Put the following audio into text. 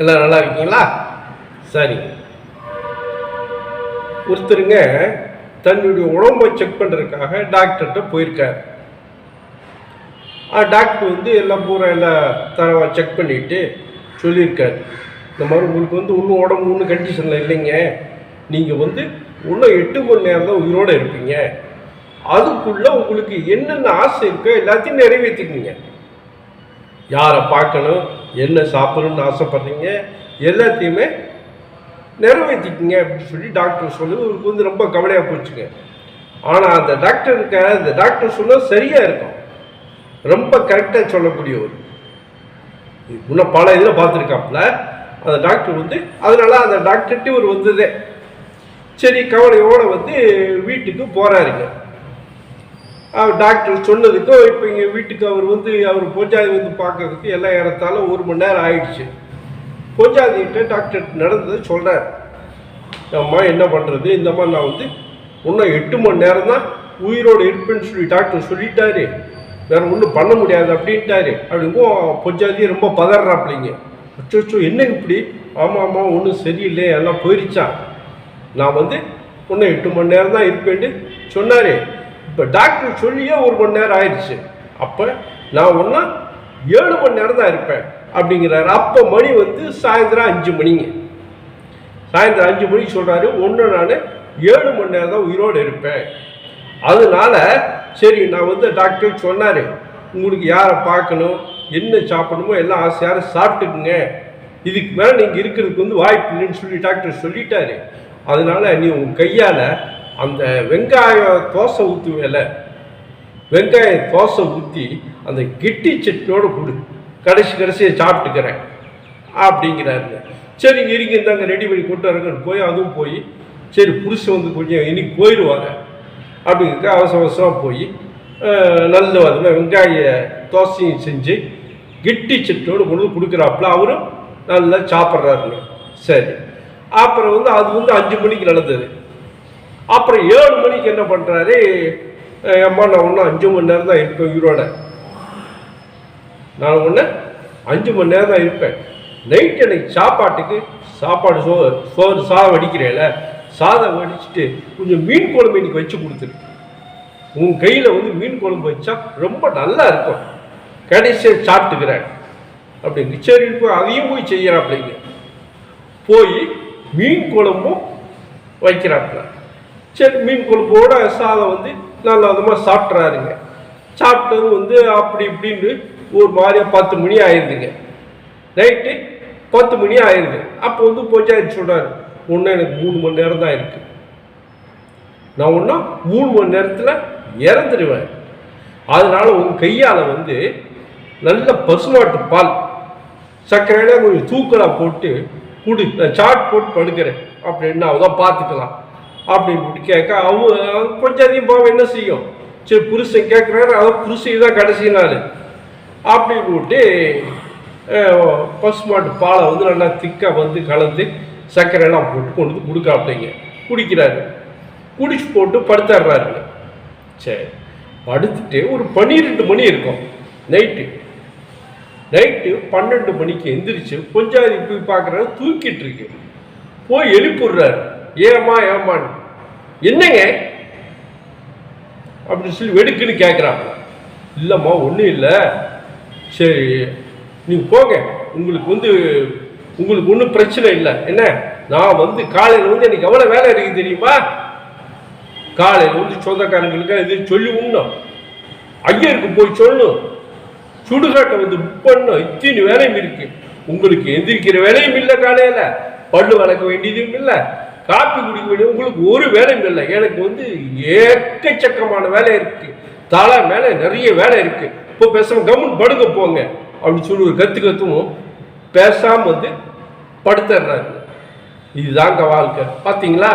எல்லாம் நல்லா இருக்கீங்களா? சரி. ஒருத்தருங்க தன்னுடைய உடம்பை செக் பண்ணுறதுக்காக டாக்டர்கிட்ட போயிருக்கார். ஆ டாக்டர் வந்து எல்லாம் பூரா எல்லாம் தரவாக செக் பண்ணிட்டு சொல்லியிருக்கார். இந்த மாதிரி உங்களுக்கு வந்து ஒன்றும் உடம்பு ஒன்றும் கண்டிஷனில் இல்லைங்க. நீங்கள் வந்து இன்னும் எட்டு மணி நேரம் தான் உயிரோடு இருப்பீங்க. அதுக்குள்ளே உங்களுக்கு என்னென்ன ஆசை இருக்கோ எல்லாத்தையும் நிறைவேற்றிக்கிங்க யாரை பார்க்கணும்? என்ன சாப்பிடணும்னு ஆசைப்படுறீங்க எல்லாத்தையுமே நிறைவேற்றிக்கிங்க அப்படின்னு சொல்லி டாக்டர் சொல்லி உங்களுக்கு வந்து ரொம்ப கவலையாக போச்சுங்க. ஆனால் அந்த டாக்டருக்கு அந்த டாக்டர் சொன்னால் சரியாக இருக்கும். ரொம்ப கரெக்டாக சொல்லக்கூடியவர். இன்னும் பல இதில் பார்த்துருக்காப்புல அந்த டாக்டர் வந்து அதனால அந்த டாக்டர்கிட்ட ஒரு வந்ததே. சரி கவலையோடு வந்து வீட்டுக்கு போகிறாருங்க டாக்டர் சொன்னதுக்கும் இப்போ இங்கே வீட்டுக்கு அவர் வந்து அவர் பொஞ்சாதி வந்து பார்க்கறதுக்கு எல்லாம் ஏறத்தால ஒரு மணி நேரம் ஆயிடுச்சு. பொஞ்சாதிகிட்ட டாக்டர் நடந்ததை சொல்கிறார் அம்மா என்ன பண்ணுறது இந்த மாதிரி நான் வந்து இன்னும் எட்டு மணி நேரம் தான் உயிரோடு இருப்பேன்னு சொல்லி டாக்டர் சொல்லிட்டாரு. வேற ஒன்றும் பண்ண முடியாது அப்படின்ட்டாரு. அப்படிங்கும் பொஞ்சாதி ரொம்ப பதறாப்பிள்ளைங்க அச்சோ என்ன இப்படி? ஆமாம் ஆமாம் ஒன்றும் சரியில்லை எல்லாம் போயிருச்சான் நான் வந்து இன்னும் எட்டு மணி நேரம் தான் இருப்பேன்னு சொன்னார். இப்போ டாக்டர் சொல்லியே ஒரு மணி நேரம் ஆயிடுச்சு. அப்போ நான் ஒன்றா ஏழு மணி நேரம் தான் இருப்பேன் அப்படிங்கிறாரு. அப்போ மணி வந்து சாயந்தரம் அஞ்சு மணிங்க. சாயந்தரம் அஞ்சு மணிக்கு சொல்கிறாரு ஒன்று நான் ஏழு மணி நேரம் தான் உயிரோடு இருப்பேன். அதனால சரி நான் வந்து டாக்டர் சொன்னார். உங்களுக்கு யாரை பார்க்கணும் என்ன சாப்பிடணுமோ எல்லாம் ஆசையார சாப்பிட்டுக்குங்க. இதுக்கு மேலே நீங்கள் இருக்கிறதுக்கு வந்து வாய்ப்பு இல்லைன்னு சொல்லி டாக்டர் சொல்லிட்டாரு. அதனால நீ உங்கள் கையால் அந்த வெங்காய தோசை ஊற்றுவேல வெங்காய தோசை ஊற்றி அந்த கெட்டி சட்னியோடு கொடு. கடைசி கடைசியை சாப்பிட்டுக்கிறேன். அப்படிங்கிறாருங்க. சரிங்க இருங்க இருந்தாங்க ரெடி பண்ணி கொண்டு வரங்கன்னு போய் அதுவும் போய் சரி புருஷன் வந்து கொஞ்சம் இன்னைக்கு போயிடுவாங்க அப்படிங்கிறது அவசர அவசரமாக போய் நல்ல வந்து வெங்காய தோசையும் செஞ்சு கெட்டி சட்னியோடு கொண்டு கொடுக்குறாப்புல. அவரும் நல்லா சாப்பிட்றாருங்க. சரி. அப்புறம் வந்து அது வந்து அஞ்சு மணிக்கு நடந்தது. அப்புறம் ஏழு மணிக்கு என்ன பண்ணுறாரு அம்மா நான் ஒன்றும் அஞ்சு மணி நேரம் தான் இருப்பேன் உயிரோட. நான் ஒன்று அஞ்சு மணி நேரம் தான் இருப்பேன். நைட் எனக்கு சாப்பாட்டுக்கு சாப்பாடு சோ சோறு சாதம் வடிக்கிறேன்ல சாதம் வடிச்சிட்டு கொஞ்சம் மீன் குழம்பு இன்னைக்கு வச்சு கொடுத்துரு. உன் கையில் வந்து மீன் குழம்பு வச்சா ரொம்ப நல்லா இருக்கும். கடைசியாக சாப்பிட்டுக்கிறேன் அப்படிங்க சரி போய் அதையும் போய் செய்யறாப்பிள்ளைங்க போய் மீன் குழம்பும் வைக்கிறாப்புல சரி மீன் கொழுப்போட சாதம் வந்து நல்ல விதமாக சாப்பிட்றாருங்க சாப்பிட்டது வந்து அப்படி இப்படின்னு ஒரு மாதிரியாக பத்து மணி ஆயிடுதுங்க நைட்டு பத்து மணி ஆயிடுது அப்போ வந்து பஞ்சாயத்து சொல்கிறாரு ஒன்றும் எனக்கு மூணு மணி நேரம் தான் இருக்குது நான் ஒன்றா மூணு மணி நேரத்தில் இறந்துடுவேன் அதனால உங்கள் கையால் வந்து நல்ல பசுமாட்டு பால் சர்க்கரையில கொஞ்சம் தூக்கலாக போட்டு குடி. நான் சாட் போட்டு படுக்கிறேன். அப்படின்னு அவதான் பார்த்துக்கலாம். அப்படின்னு கேட்க அவங்க கொஞ்சம் அதிகம் போக என்ன செய்யும்? சரி புருஷன் கேட்குறாரு அவன் புருஷன் தான் கடைசி நாள். அப்படி விட்டு பசுமாட்டு பாலை வந்து நல்லா திக்காக வந்து கலந்து சர்க்கரையெல்லாம் போட்டு கொண்டு வந்து கொடுக்காப்பிங்க குடிக்கிறாரு. குடிச்சு போட்டு படுத்துடுறாரு சரி படுத்துட்டு ஒரு பன்னிரெண்டு மணி இருக்கும். நைட்டு நைட்டு பன்னெண்டு மணிக்கு எந்திரிச்சு கொஞ்சாதி போய் பார்க்குறாரு தூக்கிட்டு இருக்கு. போய் எழுப்பிடுறாரு. ஏம்மா ஏம்மான்னு என்னங்க? அப்படின்னு சொல்லி வெடுக்குன்னு கேட்குறாங்க இல்லைம்மா ஒன்றும் இல்லை. சரி நீங்கள் போங்க. உங்களுக்கு வந்து உங்களுக்கு ஒன்றும் பிரச்சனை இல்லை. என்ன? நான் வந்து காலையில் வந்து எனக்கு எவ்வளோ வேலை இருக்குது தெரியுமா? காலையில் வந்து சொந்தக்காரங்களுக்கு இது சொல்லி உண்ணும். ஐயருக்கு போய் சொல்லணும். சுடுகாட்டை வந்து புக் பண்ணும் இத்தினி வேலையும் இருக்குது உங்களுக்கு எந்திரிக்கிற வேலையும் இல்லை காலையில். பல்லு வளர்க்க வேண்டியதும் இல்லை. காப்பி குடிக்க வேண்டிய உங்களுக்கு ஒரு வேலையும் இல்லை. எனக்கு வந்து ஏக்கச்சக்கமான வேலை இருக்கு. தலை மேலே நிறைய வேலை இருக்கு. இப்போ பேசாம கவர்மெண்ட் படுக்க போங்க. அப்படின்னு சொல்லி ஒரு கத்து கத்துவும் பேசாமல் வந்து படுத்துடுறாரு இதுதாங்க வாழ்க்கை. பார்த்தீங்களா